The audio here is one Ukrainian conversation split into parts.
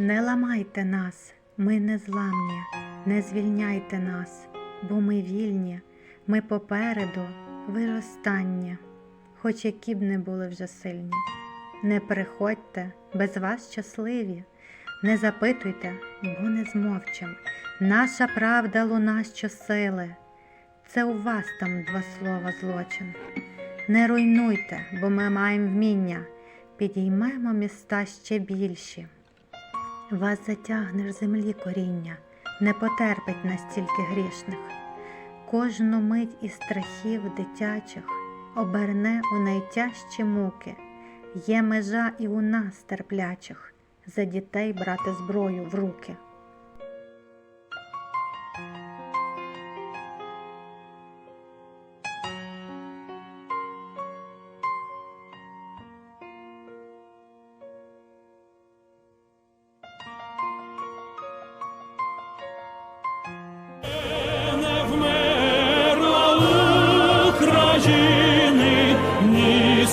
Не ламайте нас, ми не зламні, не звільняйте нас, бо ми вільні, ми попереду, ви останні, хоч які б не були вже сильні. Не приходьте, без вас щасливі, не запитуйте, бо не змовчим. Наша правда луна щосили. Це у вас там два слова злочин. Не руйнуйте, бо ми маємо вміння, підіймемо міста ще більші. Вас затягнеш землі коріння, не потерпить настільки грішних. Кожну мить із страхів дитячих оберне у найтяжчі муки. Є межа і у нас терплячих за дітей брати зброю в руки.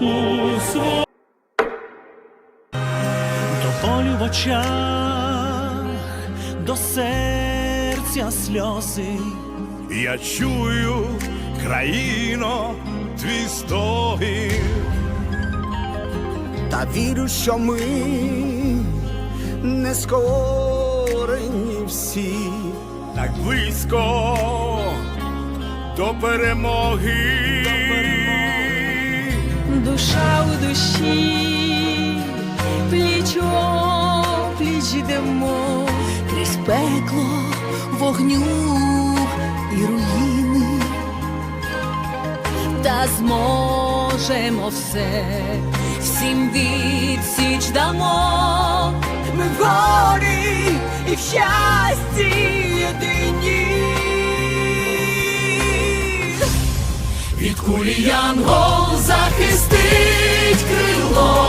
у. До болю в очах, до серця сльози. Я чую, країно, твій стогін. Та вірю, що ми не скорені всі. так близько до перемоги. Душа у душі, пліч пліч йдемо. Крізь пекло, вогню і руїни, та зможемо все, всім відсіч дамо. Ми в горі і в щасті Від кулі янгол захистить крилом,